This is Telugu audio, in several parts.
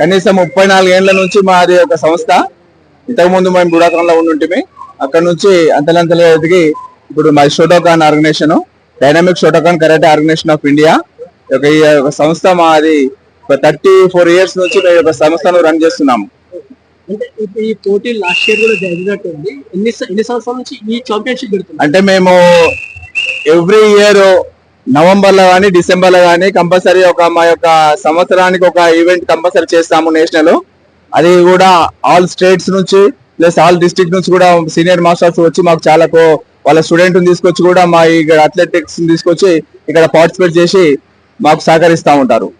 కనీసం ముప్పై నాలుగేళ్ళ నుంచి మాది ఒక సంస్థ. ఇంతకుముందు మేము బుడాకంలో ఉండుంటిమి అక్కడ నుంచి అంతలంతలో ఎదిగి ఇప్పుడు మా Shotokan organisation. Dynamic Shotokan karate organisation of India. ఒక ఈ సంస్థ మాది ఒక థర్టీ ఫోర్ ఇయర్స్ నుంచి మేము ఒక సంస్థను రన్ చేస్తున్నాము. అంటే ఇప్పుడు ఈ పోటీ లాస్ట్ ఇయర్ కూడా జరిగినట్టు ఉంది ఎన్ని స- ఎన్ని సంవత్సరాల నుంచి ఈ ఛాంపియన్షిప్ పెడుతుంది అంటే మేము ఎవ్రీ ఇయర్ నవంబర్లో కానీ డిసెంబర్లో కానీ కంపల్సరీ ఒక మా యొక్క సంవత్సరానికి ఒక ఈవెంట్ కంపల్సరీ చేస్తాము నేషనల్. అది కూడా ఆల్ స్టేట్స్ నుంచి ప్లస్ ఆల్ డిస్ట్రిక్ట్ నుంచి కూడా సీనియర్ మాస్టర్స్ వచ్చి మాకు చాలా కో- వాళ్ళ స్టూడెంట్ తీసుకొచ్చి కూడా మా ఇక్కడ అథ్లెటిక్స్ తీసుకొచ్చి ఇక్కడ పార్టిసిపేట్ చేసి మాకు సహకరిస్తూ ఉంటారు.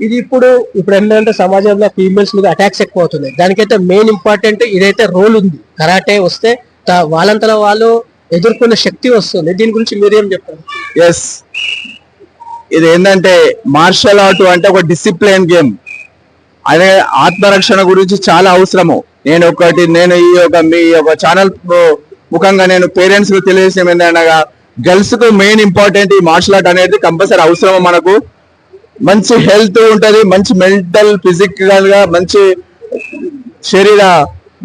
ఇది ఇప్పుడు ఇప్పుడు ఏంటంటే సమాజంలో ఫీమేల్స్ మీద అటాక్స్ ఎక్కువ అవుతున్నాయి దానికైతే మెయిన్ ఇంపార్టెంట్ ఇదైతే రోల్ ఉంది. కరాటే వస్తే వాళ్ళంతలో వాళ్ళు ఎదుర్కొనే శక్తి వస్తుంది. దీని గురించి మీరేం చెప్తారు? ఎస్ ఇది ఏంటంటే మార్షల్ ఆర్ట్ అంటే ఒక డిసిప్లిన్ గేమ్ అదే ఆత్మరక్షణ గురించి చాలా అవసరము. నేను ఒకటి నేను ఈ యొక్క మీ యొక్క ఛానల్ ముఖంగా నేను పేరెంట్స్కు తెలియజేసిన ఏంటనగా గర్ల్స్కు మెయిన్ ఇంపార్టెంట్ ఈ మార్షల్ ఆర్ట్ అనేది కంపల్సరీ అవసరము మనకు. మంచి హెల్త్ ఉంటుంది మంచి మెంటల్ ఫిజికల్గా మంచి శరీర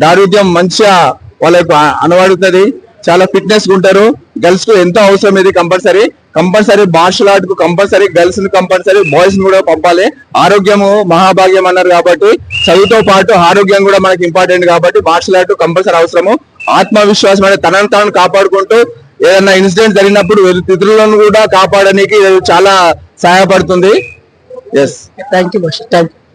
దారుద్యం మంచిగా వాళ్ళకు అనబడుతుంది చాలా ఫిట్నెస్ ఉంటారు. గర్ల్స్కు ఎంతో అవసరం ఇది కంపల్సరీ కంపల్సరీ మార్షల్ ఆర్ట్కు కంపల్సరీ గర్ల్స్ని కంపల్సరీ బాయ్స్ని కూడా పంపాలి. ఆరోగ్యము మహాభాగ్యం అన్నారు కాబట్టి చదువుతో పాటు ఆరోగ్యం కూడా మనకి ఇంపార్టెంట్ కాబట్టి మార్షల్ ఆర్ట్ కంపల్సరీ అవసరము. ఆత్మవిశ్వాసం అనేది తనను తాను కాపాడుకుంటూ ఏదైనా ఇన్సిడెంట్ జరిగినప్పుడు ఇతరులను కూడా కాపాడడానికి చాలా సహాయపడుతుంది. Yes thank you thank you